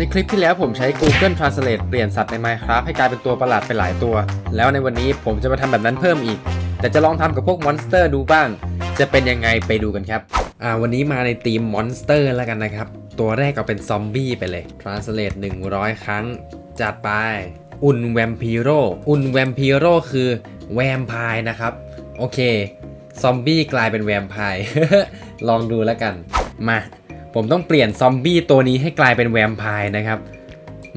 ในคลิปที่แล้วผมใช้ Google Translate เปลี่ยนสัตว์ใน Minecraft ให้กลายเป็นตัวประหลาดไปหลายตัว แล้วในวันนี้ผมจะมาทำแบบนั้นเพิ่มอีก แต่จะลองทำกับพวกมอนสเตอร์ดูบ้าง จะเป็นยังไงไปดูกันครับอ่าวันนี้มาในธีมมอนสเตอร์แล้วกันนะครับ ตัวแรกก็เป็นซอมบี้ไปเลย Translate 100 ครั้ง จัดไป อุนแวมพีโรอุนแวมพีโรคือแวมพร์นะครับ โอเค ซอมบี้กลายเป็นแวมพร์ลองดูแล้วกัน มา ผมต้องเปลี่ยนซอมบี้ตัวนี้ให้กลายเป็นแวมไพร์นะครับ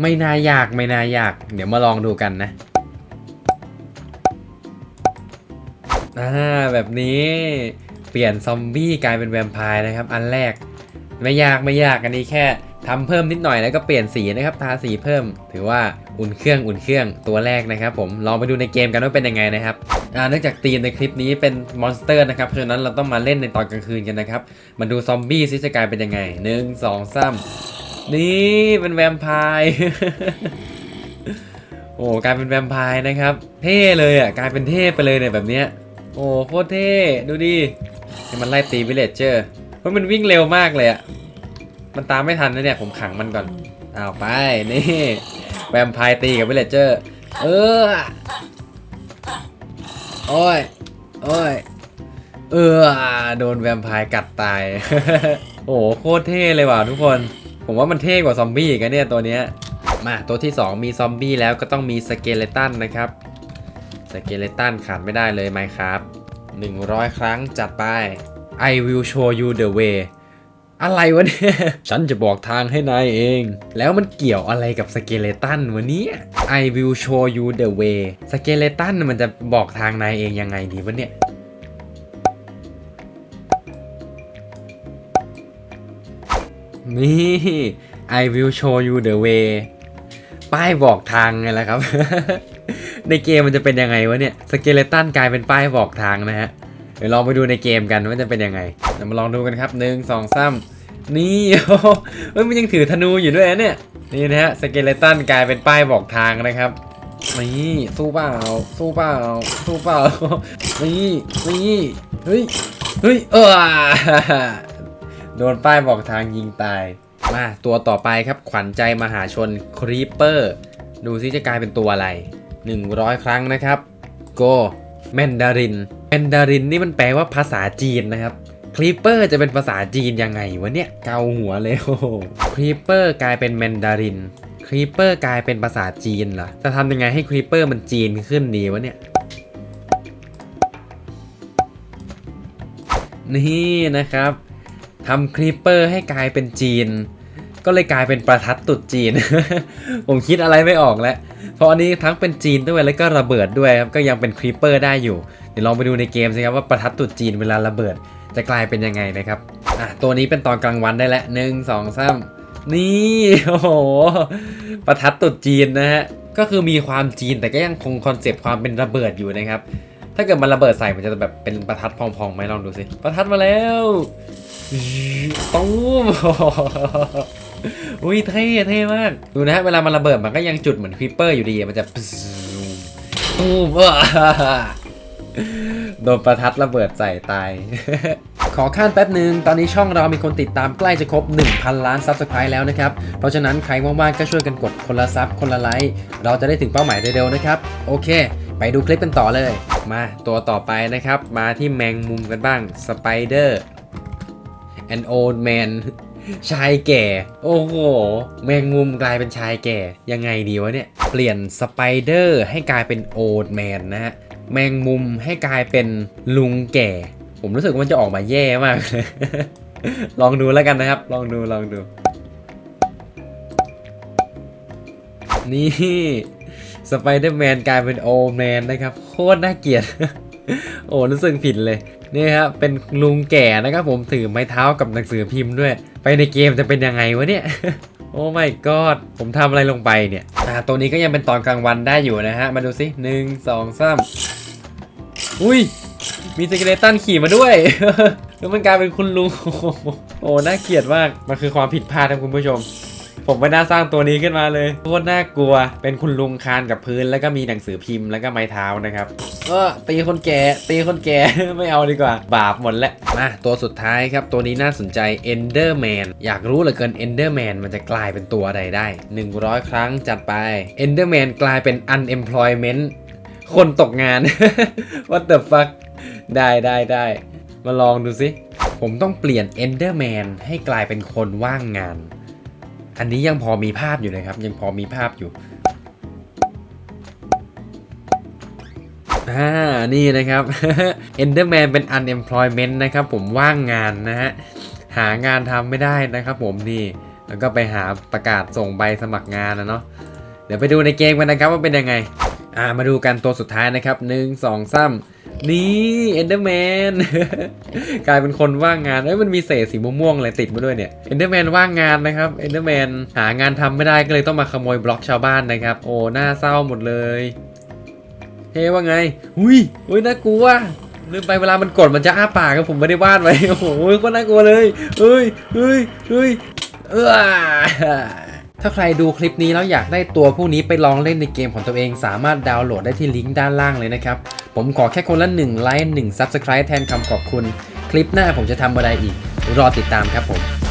ไม่น่ายากไม่น่ายาก เดี๋ยวมาลองดูกันนะอ่าแบบนี้เปลี่ยนซอมบี้กลายเป็นแวมไพร์นะครับ อันแรกไม่ยากไม่ยากอันนี้แค่ทำเพิ่มนิดหน่อยแล้วก็เปลี่ยนสีนะครับทาสีเพิ่ม ถือว่าอุ่นเครื่องอุ่นเครื่องตัวแรกนะครับ ผมลองไปดูในเกมกันว่าเป็นยังไงนะครับ เนื่องจากธีมในคลิปนี้เป็นมอนสเตอร์นะครับ เพราะฉะนั้นเราต้องมาเล่นในตอนกลางคืนกันนะครับ มาดูซอมบี้ซิจะกลายเป็นยังไงหนึ่งสองสามนี่เป็นแวมไพร์โอ้กลายเป็นแวมไพร์นะครับ เท่เลยอะกลายเป็นเท่ไปเลยเนี่ยแบบเนี้ยโอ้โคตรเท่ดูดิให้มันไล่ตีวิลเลจเจอร์เพราะมันวิ่งเร็วมากเลยอะมันตามไม่ทันนะเนี่ยผมขังมันก่อนเอาไปนี่แวมไพร์ตีกับวิลเลจเจอร์เออ โอ้ย โอ้ย เออ โดนแวมไพร์กัดตาย โอ้โห โคตรเท่เลยว่ะทุกคน ผมว่ามันเท่กว่าซอมบี้อีกันเนี่ยตัวเนี้ย มาตัวที่ 2 มีซอมบี้แล้วก็ต้องมีสเกเลตันนะครับ สเกเลตันขาดไม่ได้เลยไหมครับ 100 ครั้งจัดไป I will show you the way อะไรวะเนี่ย ฉันจะบอกทางให้นายเอง แล้วมันเกี่ยวอะไรกับสเกเลตันวะเนี่ย I will show you the way สเกเลตันมันจะบอกทางนายเองยังไงดีวะเนี่ยนี่ I will show you the way ป้ายบอกทางไงล่ะครับ ในเกมมันจะเป็นยังไงวะเนี่ย สเกเลตันกลายเป็นป้ายบอกทางนะฮะ ดี๋ยวลองไปดูในเกมกันว่าจะเป็นยังไงเดี๋ยวมาลองดูกันครับหนึ่งสองสามนี่โอ้โหเฮ้ยมันยังถือธนูอยู่ด้วยเนี่ยนี่นะฮะสเกเลตันกลายเป็นป้ายบอกทางนะครับนี่สู้เปล่าสู้เปล่าสู้เปล่านี่นี่เฮ้ยเฮ้ยเออโดนป้ายบอกทางยิงตายมาตัวต่อไปครับขวัญใจมหาชนครีปเปอร์ ดูซิจะกลายเป็นตัวอะไร 100 ครั้งนะครับโก แมนดาริน แมนดารินนี่มันแปลว่าภาษาจีนนะครับครีปเปอร์จะเป็นภาษาจีนยังไงวะเนี่ย เกาหัวเลยโอ้ครีปเปอร์กลายเป็นแมนดารินครีปเปอร์กลายเป็นภาษาจีนเหรอ จะทำยังไงให้ครีปเปอร์มันจีนขึ้นดีวะเนี่ย นี่นะครับทำครีปเปอร์ให้กลายเป็นจีน ก็เลยกลายเป็นประทัดตุดจีน ผมคิดอะไรไม่ออกแล้ว เพราะอันนี้ทั้งเป็นจีนด้วยแล้วก็ระเบิดด้วยครับ ก็ยังเป็นครีปเปอร์ได้อยู่ เดี๋ยวลองไปดูในเกมสิครับว่าประทัดตุดจีนเวลาระเบิดจะกลายเป็นยังไงนะครับ อะ ตัวนี้เป็นตอนกลางวันได้แล้วหนึ่งสองสามนี่ โอ้โห ประทัดตุดจีนนะฮะ ก็คือมีความจีนแต่ก็ยังคงคอนเซปต์ความเป็นระเบิดอยู่นะครับ ถ้าเกิดมันระเบิดใส่มันจะแบบเป็นประทัดพองๆไหมลองดูสิ ประทัดมาแล้วตูม อุ้ยเท่เท่มาก ดูนะฮะเวลามันระเบิดมันก็ยังจุดเหมือนคริปเปอร์อยู่ดี มันจะตูมโดนประทัดระเบิดใส่ตาย ขอขั้นแป๊บหนึ่งตอนนี้ช่องเรามีคนติดตามใกล้จะครบ 1,000 ล้านซับสไครต์แล้วนะครับ เพราะฉะนั้นใครว่างๆก็ช่วยกันกดคนละซับคนละไลค์ เราจะได้ถึงเป้าหมายเร็วๆนะครับ โอเค ไปดูคลิปกันต่อเลย มาตัวต่อไปนะครับ มาที่แมงมุมกันบ้าง Spider an old man ชายแก่ โอ้โห แมงมุมกลายเป็นชายแก่ ยังไงดีวะเนี่ย เปลี่ยนสไปเดอร์ให้กลายเป็นโอ d แมนนะฮะ แมงมุมให้กลายเป็นลุงแก่ ผมรู้สึกว่ามันจะออกมาแย่มาก ลองดูแล้วกันนะครับ ลองดู ลองดู นี่สไปเดอร์แมนกลายเป็นโอ d แมนนะครับ โคตรน่าเกลียด โอ้รู้สึกผิดเลย นี่ครับ เป็นลุงแก่นะครับผมถือไม้เท้ากับหนังสือพิมพ์ด้วย ไปในเกมจะเป็นยังไงวะเนี่ย โอ้ my god ผมทำอะไรลงไปเนี่ยอ่าตัวนี้ก็ยังเป็นตอนกลางวันได้อยู่นะฮะ มาดูสิหนึ่งสองสามอุ้ย มีสเกเลตันขี่มาด้วยแล้วมันกลายเป็นคุณลุง โอ้ น่าเกลียดมาก มันคือความผิดพลาดครับคุณผู้ชม ผมไม่น่าสร้างตัวนี้ขึ้นมาเลยโคตรน่ากลัว เป็นคุณลุงคานกับพื้นแล้วก็มีหนังสือพิมพ์แล้วก็ไม้เท้านะครับเออตีคนแก่ ตีคนแก่ ไม่เอาดีกว่า บาปหมดแล้วมาตัวสุดท้ายครับตัวนี้น่าสนใจ Enderman อยากรู้เหลือเกิน Enderman มันจะกลายเป็นตัวใดได้ 100 ครั้งจัดไป Enderman กลายเป็น unemployment คนตกงาน What the fuck ได้ได้ได้มาลองดูสิ ผมต้องเปลี่ยน Enderman ให้กลายเป็นคนว่างงาน อันนี้ยังพอมีภาพอยู่นะครับ ยังพอมีภาพอยู่อ่านี่นะครับ Enderman เป็น unemployment นะครับผมว่างงานนะฮะ หางานทำไม่ได้นะครับผมนี่แล้วก็ไปหาประกาศส่งใบสมัครงานนะเนาะเดี๋ยวไปดูในเกมกันนะครับว่าเป็นยังไง อ่ามาดูกันตัวสุดท้ายนะครับห นึ่งสอนี่ Enderman กลายเป็นคนว่างงานเอ้ยมันมีเศษสีม่วงๆอะไรติดมาด้วยเนี่ย Enderman ว่างงานนะครับ Enderman หางานทำไม่ได้ก็เลยต้องมาขโมยบล็อกชาวบ้านนะครับ โอ้หน่าเศร้าหมดเลยเฮ้ว่าไงอุ้ยอุ้ยน่ากลัวลืมไปเวลามันกดมันจะอ้าปากครับผมไม่ได้วาดไว้โอ้โหก็น่ากลัวเลยเฮ้ยเฮ้ยเฮ้ยเออ ถ้าใครดูคลิปนี้แล้วอยากได้ตัวพวกนี้ไปลองเล่นในเกมของตัวเอง สามารถดาวน์โหลดได้ที่ลิงก์ด้านล่างเลยนะครับ ผมขอแค่คนละ1ไลค์1 Subscribe แทนคำขอบคุณ คลิปหน้าผมจะทำอะไรอีก รอติดตามครับผม